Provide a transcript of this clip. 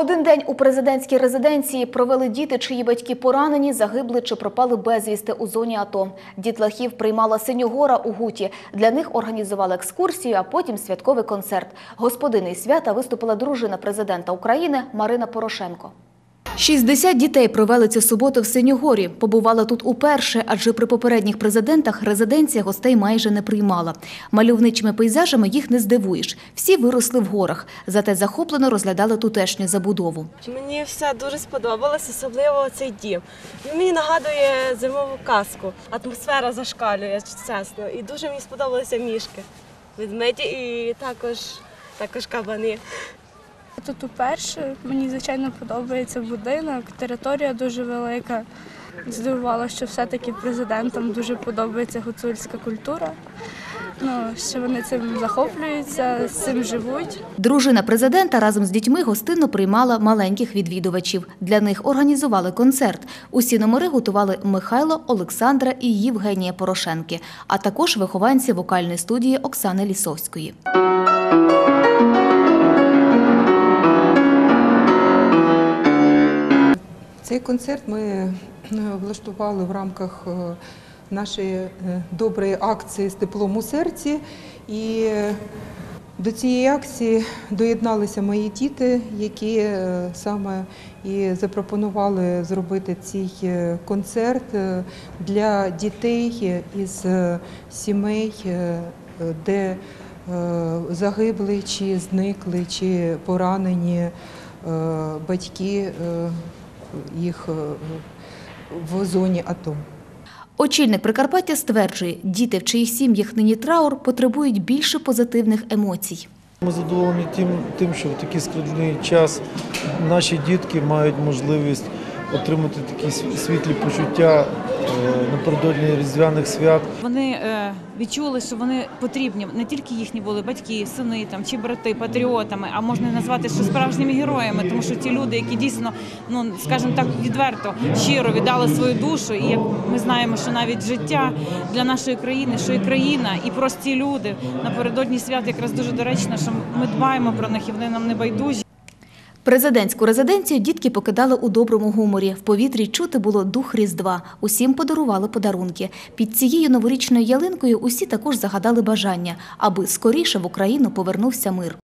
Один день у президентській резиденції провели діти, чиї батьки поранені, загибли чи пропали безвісти у зоні АТО. Дітлахів приймала Синьогора у Гуті. Для них організували екскурсію, а потім святковий концерт. Господини свята виступила дружина президента України Марина Порошенко. 60 дітей провели цю суботу в Синьогорі. Побувала тут уперше, адже при попередніх президентах резиденція гостей майже не приймала. Мальовничими пейзажами їх не здивуєш. Всі виросли в горах, зате захоплено розглядали тутешню забудову. Мені все дуже сподобалось, особливо цей дім. Мені нагадує зимову казку. Атмосфера зашкалює, чесно. І дуже мені сподобалися мішки. Ведмеді і також, також кабани. Тут уперше мені звичайно подобається будинок, територія дуже велика. Здивувала, що все-таки президентам дуже подобається гуцульська культура. Ну, що вони цим захоплюються, з цим живуть. Дружина президента разом з дітьми гостинно приймала маленьких відвідувачів. Для них організували концерт. Усі номери готували Михайло, Олександра і Євгенія Порошенки, а також вихованці вокальної студії Оксани Лісовської. Цей концерт ми е, влаштували в рамках е, нашої е, доброї акції з теплом у серці. І до цієї акції доєдналися мої діти, які саме і запропонували зробити цей концерт для дітей із сімей, де загибли, чи зникли, чи поранені батьки їх е, в зоні АТО. Очільник Прикарпаття стверджує, діти, в чиїх сім'ях нині траур, потребують більше позитивних емоцій. Ми задоволені тим, тим, що в такий складний час наші дітки мають можливість отримати такі світлі почуття е, напередодні різдвяних свят. Вони е, відчули, що вони потрібні не тільки їхні були батьки, сини там чи брати патріотами, а можна назвати ще справжніми героями, тому що ті люди, які дійсно, ну скажімо так, відверто щиро віддали свою душу, і як ми знаємо, що навіть життя для нашої країни, що і країна, і прості люди напередодні свят якраз дуже доречно, що ми дбаємо про них і вони нам не байдужі. Президентську резиденцію дітки покидали у доброму гуморі. В повітрі чути було дух Різдва. Усім подарували подарунки. Під цією новорічною ялинкою усі також загадали бажання, аби скоріше в Україну повернувся мир.